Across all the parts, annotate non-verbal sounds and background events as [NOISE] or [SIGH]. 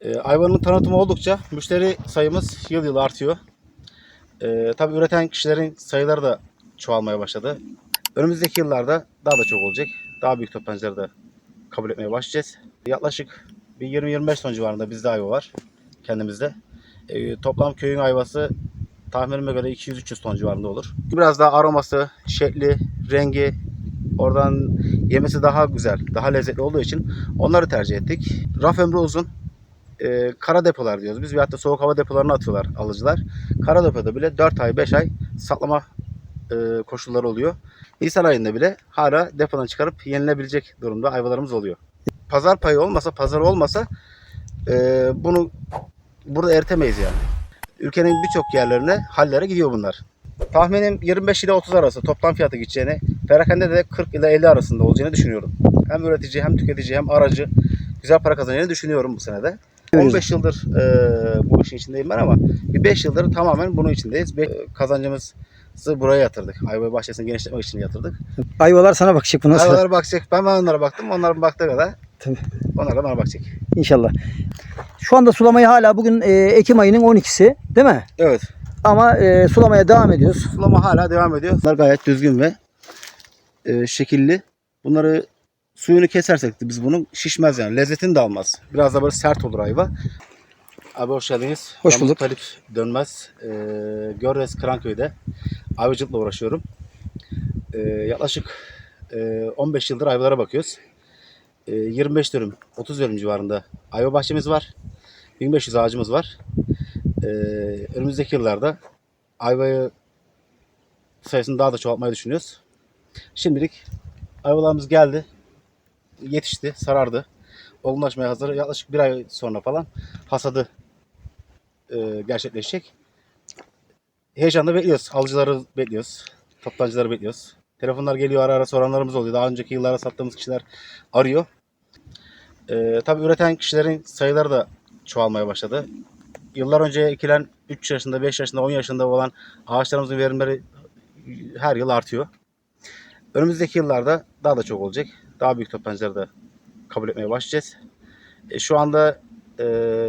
E, Ayvanın tanıtımı oldukça müşteri sayımız yıl yıl artıyor. E, tabii üreten kişilerin sayıları da çoğalmaya başladı. Önümüzdeki yıllarda daha da çok olacak. Daha büyük toptancıları da kabul etmeye başlayacağız. Yaklaşık bir 20-25 ton civarında bizde ayva var kendimizde. E, toplam köyün ayvası tahminime göre 200-300 ton civarında olur. Biraz daha aroması, şekli, rengi, oradan yemesi daha güzel, daha lezzetli olduğu için onları tercih ettik. Raf ömrü uzun. E, kara depolar diyoruz. Biz veyahut da soğuk hava depolarına atıyorlar alıcılar. Kara depoda bile 4 ay 5 ay saklama e, koşulları oluyor. Nisan ayında bile hala depodan çıkarıp yenilebilecek durumda ayvalarımız oluyor. Pazar payı olmasa, pazar olmasa e, bunu burada eritemeyiz yani. Ülkenin birçok yerlerine, hallere gidiyor bunlar. Tahminim 25 ile 30 arası toplam fiyatı gideceğini, perakende de 40 ile 50 arasında olacağını düşünüyorum. Hem üretici hem tüketici hem aracı güzel para kazanacağını düşünüyorum bu senede. 15 yıldır e, bu işin içindeyim ben ama bir 5 yıldır tamamen bunun içindeyiz. Be- kazancımızı buraya yatırdık. Ayva bahçesini genişletmek için yatırdık. Ayvalar sana bakacak bundan sonra. Ayvalara bakacak. Ben onlara baktım. Onlar baktığı kadar. Tabii. Onlar da bana bakacak. İnşallah. Şu anda sulamayı hala bugün e, Ekim ayının 12'si değil mi? Evet. Ama e, sulamaya devam ediyoruz. Sulama hala devam ediyor. Bunlar gayet düzgün ve e, şekilli. Bunları suyunu kesersek de biz bunun şişmez yani. Lezzetini de almaz. Biraz da böyle sert olur ayva. Abi hoş geldiniz. Hoş Ben bulduk. Talip Dönmez. E, Görres Kıranköy'de ayvacılıkla uğraşıyorum. E, yaklaşık e, 15 yıldır ayvalara bakıyoruz. E, 25 dönüm, 30 dönüm civarında ayva bahçemiz var. 1500 ağacımız var. E, önümüzdeki yıllarda ayvayı sayısını daha da çoğaltmayı düşünüyoruz. Şimdilik ayvalarımız geldi. Yetişti, sarardı. Olgunlaşmaya hazır. Yaklaşık bir ay sonra falan hasadı e, gerçekleşecek. Heyecanla bekliyoruz. Alıcıları bekliyoruz. Toptancıları bekliyoruz. Telefonlar geliyor ara ara soranlarımız oluyor. Daha önceki yıllarda sattığımız kişiler arıyor. E, tabii üreten kişilerin sayıları da çoğalmaya başladı. Yıllar önce ekilen 3 yaşında, 5 yaşında, 10 yaşında olan ağaçlarımızın verimleri her yıl artıyor. Önümüzdeki yıllarda daha da çok olacak. Daha büyük toptancıları da kabul etmeye başlayacağız. E, şu anda e,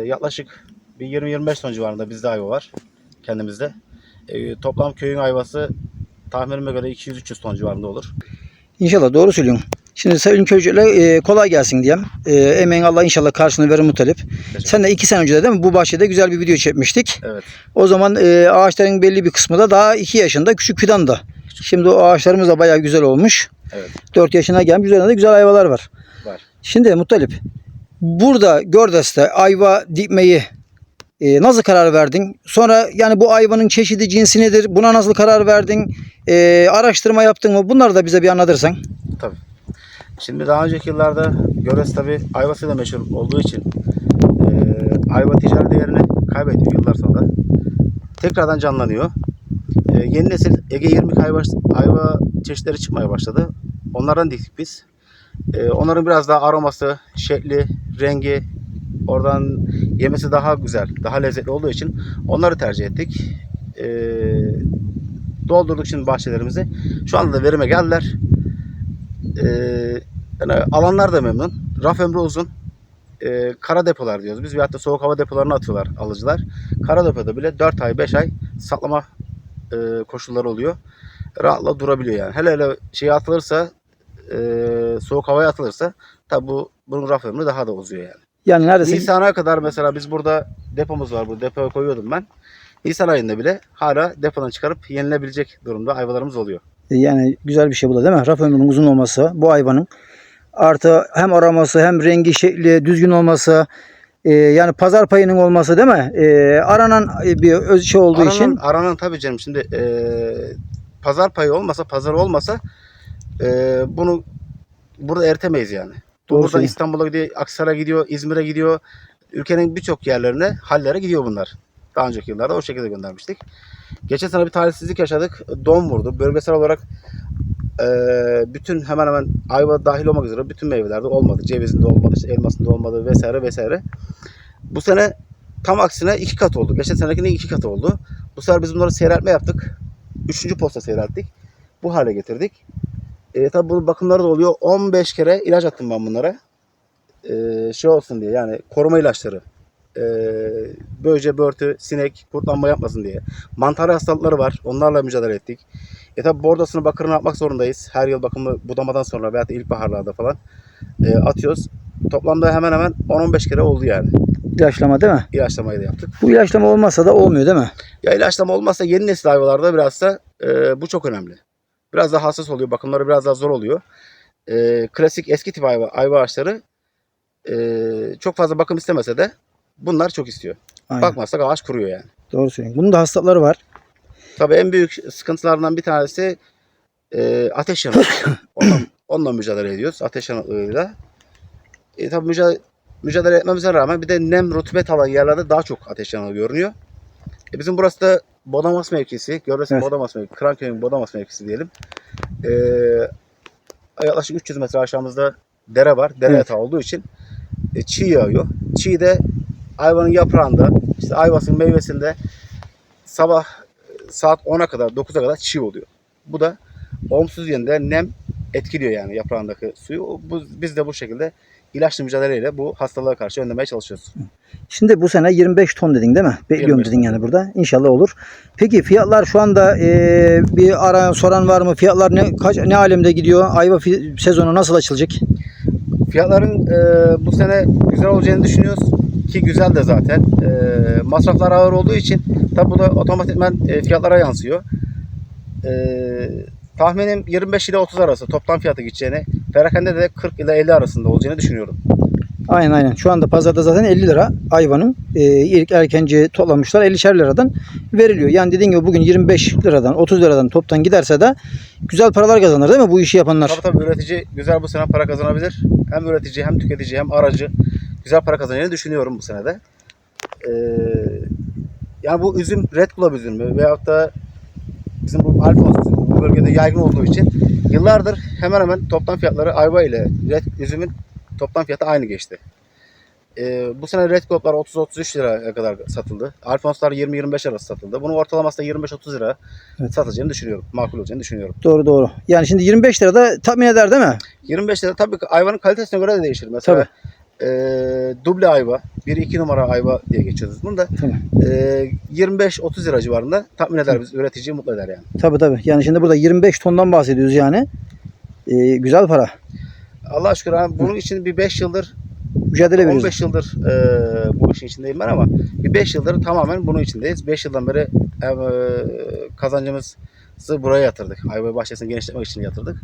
yaklaşık bir 20-25 ton civarında bizde ayva var kendimizde. E, toplam köyün ayvası tahminime göre 200-300 ton civarında olur. İnşallah doğru söylüyorsun. Şimdi sayın köycüler e, kolay gelsin diyeyim. E, emeğin Allah inşallah karşılığını verir mutalip. Sen de iki sene önce de değil mi bu bahçede güzel bir video çekmiştik. Evet. O zaman e, ağaçların belli bir kısmı da daha 2 yaşında küçük fidan da. Şimdi o ağaçlarımız da bayağı güzel olmuş. Evet. 4 yaşına gelmiş üzerinde de güzel ayvalar var. Var. Şimdi Muttalip burada Gördes'te ayva dikmeyi e, nasıl karar verdin? Sonra yani bu ayvanın çeşidi cinsi nedir? Buna nasıl karar verdin? E, araştırma yaptın mı? Bunları da bize bir anlatırsan. Tabii. Şimdi daha önceki yıllarda Göres tabi ayvasıyla meşhur olduğu için e, ayva ticari değerini kaybediyor yıllar sonra. Tekrardan canlanıyor. E, yeni nesil Ege 20 ayva, ayva çeşitleri çıkmaya başladı. Onlardan diktik biz. E, onların biraz daha aroması, şekli, rengi, oradan yemesi daha güzel, daha lezzetli olduğu için onları tercih ettik. E, doldurduk şimdi bahçelerimizi. Şu anda da verime geldiler. Ee, yani alanlar da memnun. Raf ömrü uzun. Ee, kara depolar diyoruz. Biz veyahut da soğuk hava depolarına atıyorlar alıcılar. Kara depoda bile 4 ay 5 ay saklama e, koşulları oluyor. Rahatla durabiliyor yani. Hele hele şey atılırsa e, soğuk havaya atılırsa tabi bu bunun raf ömrü daha da uzuyor yani. Yani neredeyse Nisan'a kadar mesela biz burada depomuz var. Bu depoya koyuyordum ben. Nisan ayında bile hala depodan çıkarıp yenilebilecek durumda ayvalarımız oluyor. yani güzel bir şey bu da değil mi? Raf ömrünün uzun olması bu hayvanın. Artı hem aroması hem rengi şekli düzgün olması e, yani pazar payının olması değil mi? E, aranan bir öz şey olduğu aranan, için aranan tabii canım şimdi e, pazar payı olmasa pazar olmasa e, bunu burada eritemeyiz yani. Doğru burada söylüyorsun. İstanbul'a gidiyor, Aksaray'a gidiyor, İzmir'e gidiyor. Ülkenin birçok yerlerine, hallere gidiyor bunlar. Daha önceki yıllarda o şekilde göndermiştik. Geçen sene bir talihsizlik yaşadık. Don vurdu. Bölgesel olarak e, bütün hemen hemen ayva dahil olmak üzere bütün meyvelerde olmadı. Cevizinde olmadı, işte elmasında olmadı vesaire vesaire. Bu sene tam aksine iki kat oldu. Geçen senekinin iki katı oldu. Bu sefer biz bunları seyreltme yaptık. Üçüncü posta seyrelttik. Bu hale getirdik. E, tabi bunun bakımları da oluyor. 15 kere ilaç attım ben bunlara. E, şey olsun diye yani koruma ilaçları e, böce, börtü, sinek, kurtlanma yapmasın diye. Mantar hastalıkları var. Onlarla mücadele ettik. E tabi bordosunu bakırını yapmak zorundayız. Her yıl bakımı budamadan sonra veya da ilkbaharlarda falan e, atıyoruz. Toplamda hemen hemen 10-15 kere oldu yani. İlaçlama değil mi? İlaçlamayı da yaptık. Bu ilaçlama olmazsa da olmuyor değil mi? Ya ilaçlama olmazsa yeni nesil ayvalarda biraz da e, bu çok önemli. Biraz daha hassas oluyor. Bakımları biraz daha zor oluyor. E, klasik eski tip ayva, ayva ağaçları e, çok fazla bakım istemese de bunlar çok istiyor. Aynen. Bakmazsak ağaç kuruyor yani. Doğru söylüyorsun. Bunun da hastalıkları var. Tabii en büyük sıkıntılarından bir tanesi e, ateş yanığı. [COUGHS] onunla, onunla mücadele ediyoruz. Ateş yanıklığıyla. E, tabii mücadele, mücadele etmemize rağmen bir de nem, rutubet alan yerlerde daha çok ateş yanığı görünüyor. E, bizim burası da Bodamas mevkisi. Görüyorsun Evet. Bodamas mevkisi. Kıranköy'ün Bodamas mevkisi diyelim. E, yaklaşık 300 metre aşağımızda dere var. Dere Evet. yatağı olduğu için e, çiğ yağıyor. Çiğ de ayvanın yaprağında, işte ayvasının meyvesinde sabah saat 10'a kadar 9'a kadar çiğ oluyor. Bu da olumsuz yönde nem etkiliyor yani yaprağındaki suyu. Bu, biz de bu şekilde ilaçlı mücadeleyle bu hastalığa karşı önlemeye çalışıyoruz. Şimdi bu sene 25 ton dedin değil mi? Bekliyorum 25 dedin yani burada. İnşallah olur. Peki fiyatlar şu anda e, bir arayan soran var mı? Fiyatlar ne kaç ne alemde gidiyor? Ayva sezonu nasıl açılacak? Fiyatların e, bu sene güzel olacağını düşünüyoruz ki güzel de zaten. E, masraflar ağır olduğu için tabi bu da otomatikman e, fiyatlara yansıyor. E, tahminim 25 ile 30 arası toplam fiyatı gideceğini, perakende de 40 ile 50 arasında olacağını düşünüyorum. Aynen aynen. Şu anda pazarda zaten 50 lira ayvanın e, ilk erkenci toplamışlar 50'şer liradan veriliyor. Yani dediğin gibi bugün 25 liradan 30 liradan toptan giderse de güzel paralar kazanır değil mi bu işi yapanlar? Tabii tabii üretici güzel bu sene para kazanabilir. Hem üretici hem tüketici hem aracı güzel para kazanacağını düşünüyorum bu senede. Ee, yani bu üzüm Red Club üzümü veyahut da bizim bu üzümü bu bölgede yaygın olduğu için yıllardır hemen hemen toplam fiyatları ayva ile Red üzümün toplam fiyatı aynı geçti. Ee, bu sene Red Club'lar 30-33 liraya kadar satıldı. Alphonse'lar 20-25 arası satıldı. Bunun ortalaması da 25-30 lira Evet. satacağını düşünüyorum. Makul olacağını düşünüyorum. Doğru doğru. Yani şimdi 25 lirada tatmin eder değil mi? 25 lira tabii ki ayvanın kalitesine göre de değişir. Mesela e, duble ayva, 1-2 numara ayva diye geçiyoruz bunu da. E, 25-30 lira civarında tatmin eder biz üreticiyi mutlu eder yani. Tabii tabii. Yani şimdi burada 25 tondan bahsediyoruz yani. E, güzel para. Allah şükür abi, bunun için bir 5 yıldır, Mücadele veriyoruz. 15 yıldır e, bu işin içindeyim ben ama bir 5 yıldır tamamen bunun içindeyiz. 5 yıldan beri hem, e, kazancımızı buraya yatırdık. Ayva bahçesini genişletmek için yatırdık.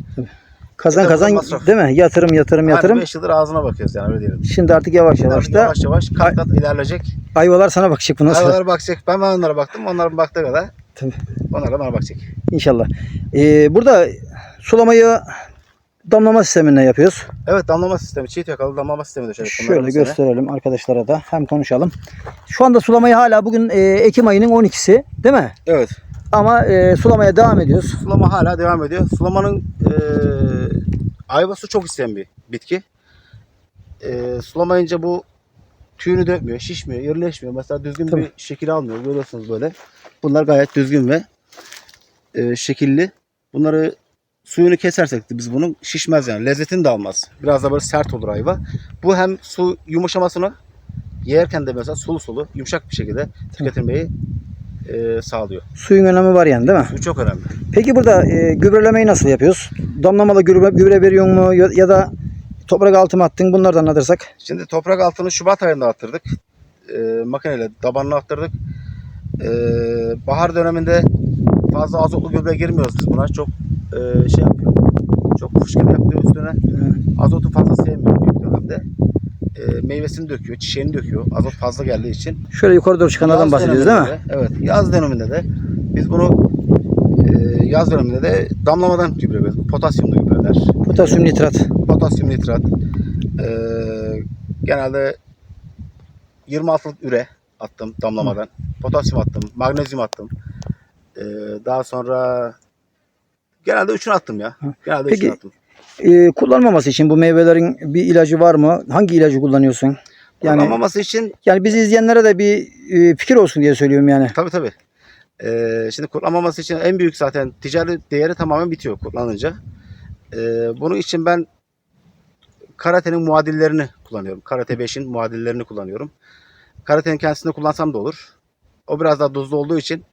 Kazan Tabii, kazan masraf. değil mi? Yatırım yatırım yatırım. 5 yıldır ağzına bakıyoruz yani öyle diyelim. Şimdi artık yavaş yavaş da Yavaş yavaş kat kat ilerleyecek. ayvalar sana bakacak bundan sonra. Ayvalar bakacak. Ben, ben onlara baktım. Onların baktığı kadar. Tabii. Onlar da bana bakacak. İnşallah. Ee, burada sulamayı damlama sisteminde yapıyoruz. Evet damlama sistemi. Çiğ yakalı damlama sistemi döşedik. bunları Şöyle bu sene. gösterelim arkadaşlara da hem konuşalım. Şu anda sulamayı hala bugün e, Ekim ayının 12'si değil mi? Evet. Ama e, sulamaya devam ediyoruz. Sulama hala devam ediyor. Sulamanın e, ayva su çok isteyen bir bitki. E, sulamayınca bu tüyünü dökmüyor, şişmiyor, irileşmiyor. Mesela düzgün Tabii. bir şekil almıyor. Görüyorsunuz böyle. Bunlar gayet düzgün ve e, şekilli. Bunları suyunu kesersek de biz bunun şişmez yani. Lezzetini de almaz. Biraz da böyle sert olur ayva. Bu hem su yumuşamasını yerken de mesela sulu sulu yumuşak bir şekilde tüketilmeyi e, sağlıyor. Suyun önemi var yani değil mi? Su çok önemli. Peki burada e, gübrelemeyi nasıl yapıyoruz? Damlamalı gübre, gübre veriyor mu ya, ya da toprak altı mı attın? Bunlardan anlatırsak. Şimdi toprak altını Şubat ayında attırdık. E, makineyle tabanını attırdık. E, bahar döneminde fazla azotlu gübre girmiyoruz biz buna. Çok e, şey yapıyor. Çok fışkırma yapıyor üstüne. Azotu fazla sevmiyor büyük dönemde. E, meyvesini döküyor, çiçeğini döküyor. Azot fazla geldiği için. Şöyle yukarı doğru çıkanlardan Yaz bahsediyoruz değil mi? döneminde de- Evet. Yaz döneminde de biz bunu e, yaz döneminde de damlamadan gübre veriyoruz. Potasyumlu gübreler. Potasyum nitrat. potasyum nitrat, eee, genelde 26'lık üre attım damlamadan. Potasyum attım, magnezyum attım. Eee, daha sonra genelde üçünü attım ya. Genelde Peki, üçünü attım. E, kullanmaması için bu meyvelerin bir ilacı var mı? Hangi ilacı kullanıyorsun? Yani Kullanmaması için yani bizi izleyenlere de bir e, fikir olsun diye söylüyorum yani. tabii tabii. Eee, şimdi kullanmaması için en büyük zaten ticari değeri tamamen bitiyor kullanınca. Eee, bunun için ben Karate'nin muadillerini kullanıyorum. Karate 5'in muadillerini kullanıyorum. karatenin kendisinde kullansam da olur. O biraz daha tuzlu olduğu için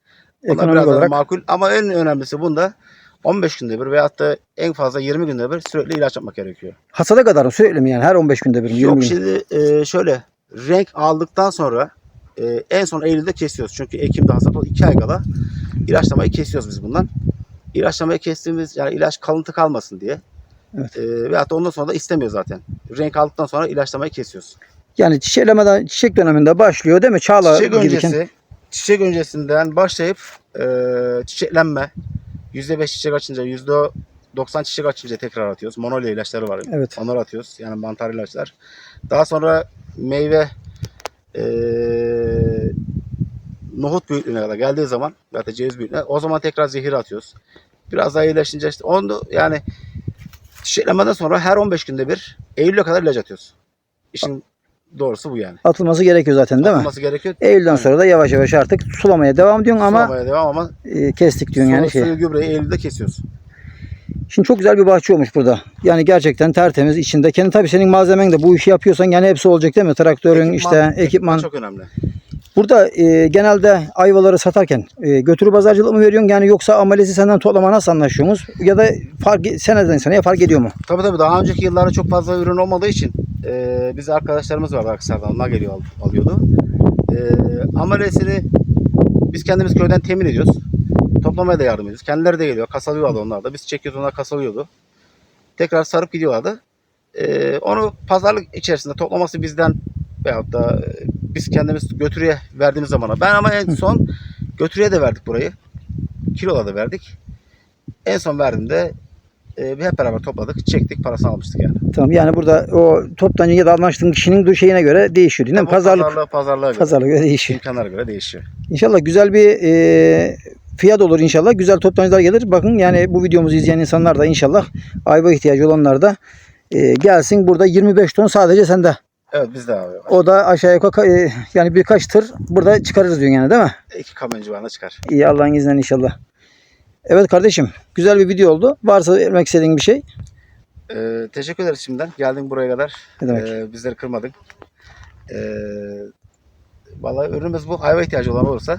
onlar Ekonomik biraz daha olarak. makul. Ama en önemlisi bunda 15 günde bir veyahut da en fazla 20 günde bir sürekli ilaç yapmak gerekiyor. Hasada kadar mı sürekli mi yani her 15 günde bir mi? 20 Yok gün? şimdi e, şöyle renk aldıktan sonra e, en son Eylül'de kesiyoruz. Çünkü Ekim'de hasat o 2 ay kala ilaçlamayı kesiyoruz biz bundan. İlaçlamayı kestiğimiz yani ilaç kalıntı kalmasın diye. Evet. E, veyahut da ondan sonra da istemiyor zaten. Renk aldıktan sonra ilaçlamayı kesiyoruz. Yani çiçeklemeden çiçek döneminde başlıyor değil mi? Çağla Çiçek öncesi çiçek öncesinden başlayıp e, çiçeklenme %5 çiçek açınca %90 çiçek açınca tekrar atıyoruz. Monolya ilaçları var. Evet. Onları atıyoruz. Yani mantar ilaçlar. Daha sonra meyve e, nohut büyüklüğüne kadar geldiği zaman zaten ceviz büyüklüğüne o zaman tekrar zehir atıyoruz. Biraz daha iyileşince işte onu yani çiçeklemeden sonra her 15 günde bir Eylül'e kadar ilaç atıyoruz. İşin doğrusu bu yani. Atılması gerekiyor zaten değil mi? Atılması gerekiyor. Eylül'den sonra da yavaş yavaş artık sulamaya devam diyorsun ama Sulamaya devam ama e, kestik diyorsun yani şey. suyu gübreyi Eylül'de kesiyoruz. Şimdi çok güzel bir bahçe olmuş burada. Yani gerçekten tertemiz içinde. Kendi tabii senin malzemen de bu işi yapıyorsan yani hepsi olacak değil mi? Traktörün işte ekipman. çok önemli. Burada e, genelde ayvaları satarken e, götürü pazarcılık mı veriyorsun yani yoksa amelesi senden toplama nasıl anlaşıyorsunuz? Ya da fark, seneden seneye fark ediyor mu? Tabii tabii daha önceki yıllarda çok fazla ürün olmadığı için e, biz arkadaşlarımız vardı Aksar'dan onlar geliyor al- alıyordu. E, amelesini biz kendimiz köyden temin ediyoruz. Toplamaya da yardım ediyoruz. Kendileri de geliyor. Kasalıyorlardı onlar da. Biz çekiyoruz onlar kasalıyordu. Tekrar sarıp gidiyorlardı. E, onu pazarlık içerisinde toplaması bizden veyahut da e, biz kendimiz götürüye verdiğimiz zamana. Ben ama en son götürüye de verdik burayı. Kilola da verdik. En son verdiğimde e, hep beraber topladık, çektik, parasını almıştık yani. Tamam yani burada o toptancı ya da anlaştığın kişinin şeyine göre değişiyor değil mi? Pazarlık Pazarlığa, pazarlığa göre, pazarlığa göre değişiyor. imkanlara göre değişiyor. İnşallah güzel bir e, fiyat olur inşallah. Güzel toptancılar gelir. Bakın yani bu videomuzu izleyen insanlar da inşallah ayva ihtiyacı olanlar da e, gelsin. Burada 25 ton sadece sende. Evet biz de abi. O da aşağı yukarı e, yani birkaç tır burada çıkarırız diyorsun yani değil mi? İki kamyon civarında çıkar. İyi Allah'ın izniyle inşallah. Evet kardeşim güzel bir video oldu. Varsa vermek istediğin bir şey. Ee, teşekkür ederiz şimdiden. Geldin buraya kadar. Ne demek? Ee, bizleri kırmadın. Ee, vallahi ürünümüz bu. Hayva ihtiyacı olan olursa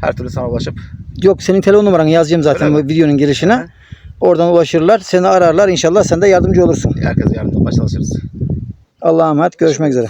her türlü sana ulaşıp Yok senin telefon numaranı yazacağım zaten bu videonun girişine. Hı. Oradan ulaşırlar. Seni ararlar. İnşallah sen de yardımcı olursun. herkese yardımcı olmaya çalışırız. Allah'a emanet. Görüşmek üzere.